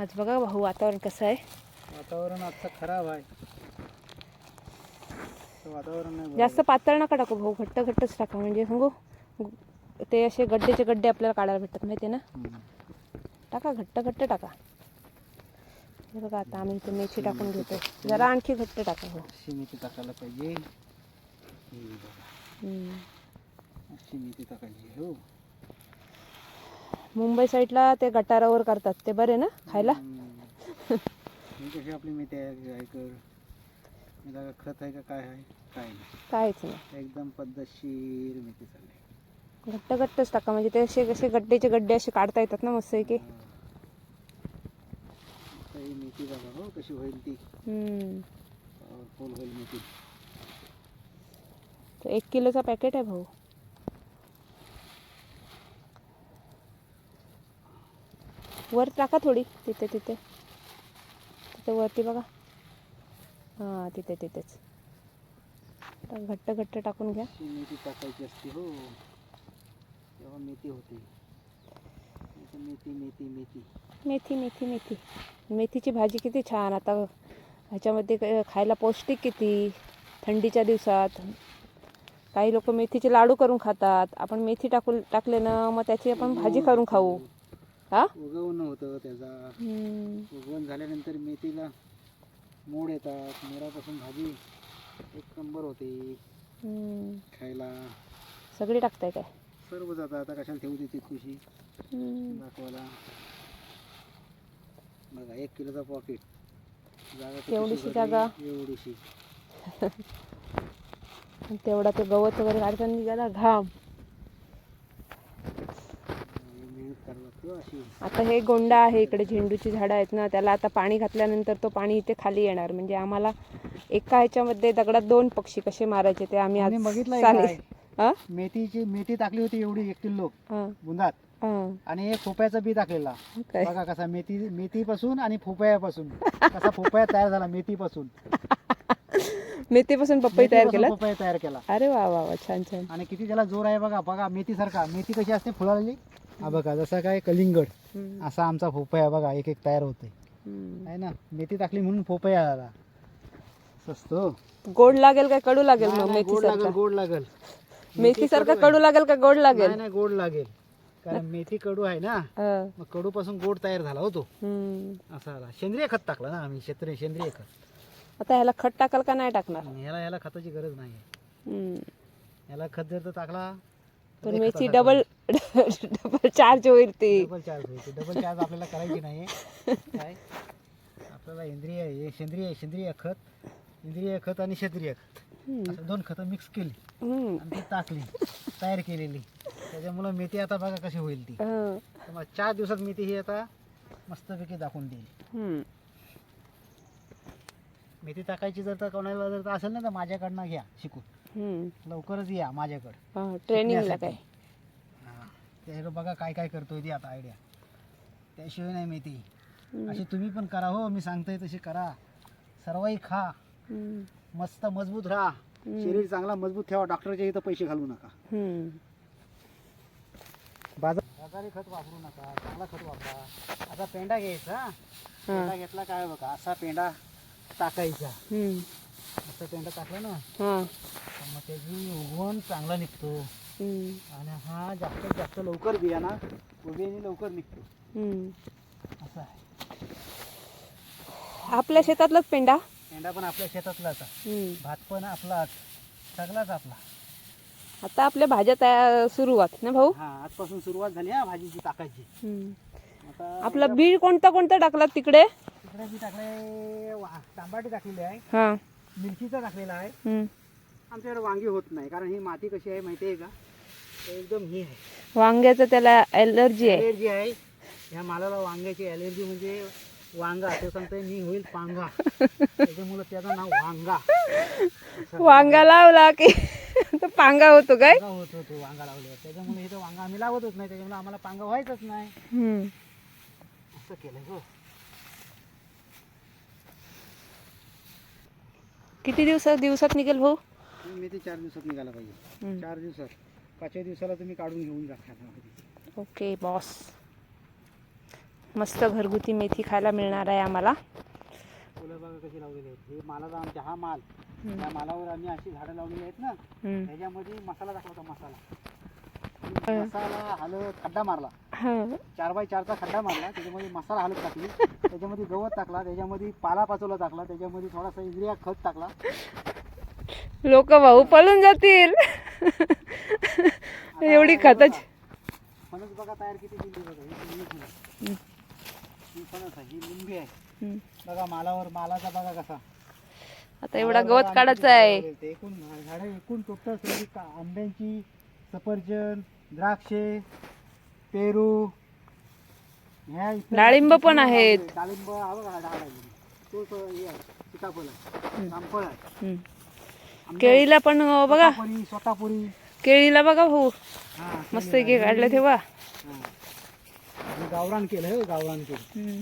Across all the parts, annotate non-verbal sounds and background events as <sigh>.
आज बघा भाऊ वातावरण कसं आहे? वातावरण आजचं खराब आहे. तर वातावरण नाही जास्त. पातळ नका टाकू भाऊ घट्ट घट्टच टाका. म्हणजे सांगू गु- ते असे गड्डेचे गड्डे आपल्याला काढायला भेटतात माहिती आहे ना? हम्म. टाका घट्ट घट्ट टाका. हे बघा आता आम्ही इथे मेथी टाकून घेतो जरा आणखी घट्ट टाका हो अशी मेथी टाकायला पाहिजे. ही बघा. हम्म. अशी मेथी टाकायची हो. मुंबई साईडला ते गटारावर करतात. ते बरे ना खायला? कशी आपली याला का खत आहे का काय आहे? काय नाही. काहीच नाही. एकदम पद्धतशीर मेथी चालली घट्ट घट्टच टाका. म्हणजे ते असे कसे गड्डेचे गड्डे असे काढता येतात ना मस्त की आता ही मेथी बघा हो कशी होईल ती. हम्म. फुल होईल मेथी तो एक किलोचा पॅकेट आहे भाऊ. वर टाका थोडी. तिथे तिथे. तिथे वरती बघा. हां तिथे तिथेच. घट्ट घट्ट टाकून घ्या. मेथी टाकायची असते हो. तेव्हा मेथी होते. मेथी मेथी मेथी. मेथी मेथी मेथी. मेथीची भाजी किती छान. आता ह्याच्यामध्ये खायला पौष्टिक किती. थंडीच्या दिवसात. काही लोक मेथीचे लाडू करून खातात. आपण मेथी टाकून टाकले ना मग त्याची आपण भाजी करून खाऊ. हा? उगवणं होतं त्याचा. हम्म. उगवण झाल्यानंतर मेथीला मोड येतात मोडापासून भाजी एक नंबर होते. हम्म. खायला. सगळी टाकताय काय? सर्व जातं. आता कशाला ठेवू देते खुशी? हम्म. दाखवायला. बघा एक किलोचा पॉकेट जागा कितीशी एवढीशी भरली? जागा. एवढीशी. आणि <laughs> तेवढा ते गवत वगैरे काढताना निघाला. घाम आणि मेहनत करावी लागते हो अशी आता हे गोंडा आहे इकडे झेंडूची झाडं आहेत ना त्याला आता पाणी घातल्यानंतर तो पाणी इथे खाली येणार. म्हणजे आम्हाला एका ह्याच्यामध्ये दगडात दोन पक्षी कसे मारायचे ते आम्ही आज? हा? मेथीची मेथी टाकली होती एवढी एक किलो हा, बुंदात. हा. आणि एक फोप्याचं बी टाकलेला. बघा कसा मेथी मेथीपासून आणि फोपयापासून कसा फोपया तयार झाला मेथीपासून. मेथीपासून पपई तयार केला? फोपया तयार केला. अरे वा वा वा छान छान. आणि किती त्याला जोर आहे बघा बघा मेथी सारखा मेथी कशी असते फुलालेली हा बघा जसा काय कलिंगड हम्म, असा आमचा फोपया बघा एक एक तयार होते हम्म. आहे ना? मेथी टाकली म्हणून फोपया आला. सस्तो. गोड लागेल काय कडू लागेल मग गोड लागेल गोड लागेल. मेथी सारखा कडू लागेल. का गोड लागेल? नाही नाही गोड लागेल. कारण मेथी कडू आहे ना हा, मग कडू पासून गोड तयार झाला होतो हम्म. असा आला. सेंद्रिय खत टाकला ना आम्ही सेंद्रिय सेंद्रिय खत. आता ह्याला खत टाकाल का नाही टाकणार? आणि ह्याला ह्याला खताची गरज नाही हम्म. ह्याला खत जर तर टाकला पण मेथी डबल डबल चार्ज होईल ती. डबल चार्ज होईल. डबल चार्ज आपल्याला करायची नाही <laughs> काय? आपल्याला इंद्रिय हे सेंद्रिय सेंद्रिय खत. इंद्रिय खत आणि सेंद्रिय खत. असं दोन खतं मिक्स केली. आणि ती टाकली. तयार केलेली. त्याच्यामुळं मेथी आता बघा कशी होईल ती. मग चार दिवसात मेथी ही आता मस्तपैकी दाखवून देईल. मेथी टाकायची जर तर कोणाला जर असेल ना तर माझ्याकडनं घ्या शिकून. लवकरच या माझ्याकडं. ट्रेनिंगला काय? हा. बघा काय काय करतोय ती आता आयडिया त्याशिवाय नाही हम्म. अशी तुम्ही पण करा हो मी सांगतोय तशी करा. सर्वही खा. हम्म. मस्त मजबूत राहा. शरीर चांगला मजबूत ठेवा. डॉक्टरच्या इथं पैसे घालू नका. हम्म. बाजार बाजारी खत वापरू नका. चांगला खत वापरा. आता पेंडा घ्यायचा. हा. पेंडा घेतला काय बघा? असा पेंडा टाकायचा. हम्म. असा पेंडा टाकला ना हा. तर मग त्याची उगवण चांगला निघतो हम्म. आणि हा जास्तीत जास्त लवकर बियाणा उभ्याने लवकर निघतो हम्म. असं आहे आपल्या शेतातलाच पेंडा पेंडा पण आपल्या शेतातलाच आहे. हम्म. भात पण आपलाच सगळाच आपला आता आपल्या भाज्या तयार सुरुवात ना भाऊ हा आजपासून सुरुवात झाली हा भाजीची टाकायची हम्म. आता आपला बीड कोणता कोणता टाकला तिकडे तिकडे मी टाकले वा- तांबाटी टाकलेली आहे हा मिरचीचा टाकलेला आहे. हम्म. आमच्याकडे वांगी होत नाही कारण ही माती कशी आहे माहिती आहे का? तर एकदम ही आहे. वांग्याचं त्याला एलर्जी आहे. ॲलर्जी आहे. ह्या मालाला वांग्याची ॲलर्जी म्हणजे वांगा. तो सांगतोय मी होईल पांगा. त्याच्यामुळं त्याचं नाव वांगा. वांगा लावला की तो पांगा होतो काय? होतो तो वांगा लावल्यावर त्याच्यामुळे इथं वांगा आम्ही लावतच नाही. त्याच्यामुळे आम्हाला पांगा व्हायचंच नाही. हम्म. असं केलं हो किती दिवसात दिवसात निघेल भाऊ? मी ते चार दिवसात निघाला पाहिजे. चार दिवसात. पाचव्या दिवसाला तुम्ही काढून घेऊन जा खाण्यामध्ये. ओके बॉस मस्त घरगुती मेथी खायला मिळणार आहे आम्हाला. फुलं बघा कशी लावलेली आहेत. हे मालाचा आमचा हा माल. त्या मालावर आम्ही अशी झाडं लावलेली आहेत ना. त्याच्यामध्ये मसाला होता मसाला. मसाला हलत खड्डा मारला. चार बाय चारचा खड्डा मारला त्याच्यामध्ये मसाला हलत टाकली. त्याच्यामध्ये गवत टाकला त्याच्यामध्ये पाला पाचोला टाकला त्याच्यामध्ये थोडासा युरिया खत टाकला. लोक भाऊ पळून जातील. एवढी खताची. फणस बघा तयार किती केली बघा. ही फणस. ही आहे ही लिंबी आहे. बघा मालावर मालाचा बघा कसा. आता एवढा गवत काढायचं आहे. एकूण झाडं एकूण टोटल आंब्यांची सफरचंद द्राक्षे पेरू ह्या डाळिंब पण आहेत. डाळिंब हा बघा हा डाळ आहे तो तो हे आहे सीताफळ आहे रामफळ आहे हम्म. आंबे केळीला पण अं, बघा स्वतापुरी केळीला बघा भाऊ हा मस्त आहे. काढलं तेव्हा हा. हे गावरान केलं हे गावरान केलं हम्म.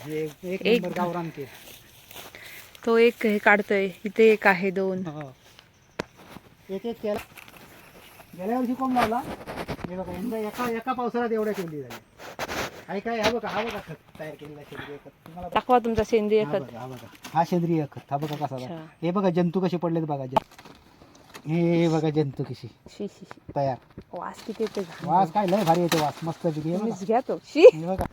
हे एक- एक एक- नंबर गावरान केलं तो एक हे काढतोय इथे एक आहे दोन हो. एक एक केला गेल्या वर्षी कोण लावला? हे बघा यंदा एका एका पावसाळ्यात एवढ्या केली झाली आहे काय हा बघा हा बघा खत तयार केलेला सेंद्रिय खत. तुम्हाला. दाखवा तुमचा सेंद्रिय हा खत. बघा हा बघा. हा सेंद्रिय खत हा बघा कसा अच्छा. हे बघा जंतू कसे पडलेत बघा जंतू. हे बघा जंतू कशी. शी शी शी. तयार. वास किती येते वास काय लय भारी येते वास मस्त पैकी हे बघा. तुम्हीच घ्या तो. शी. हे बघा.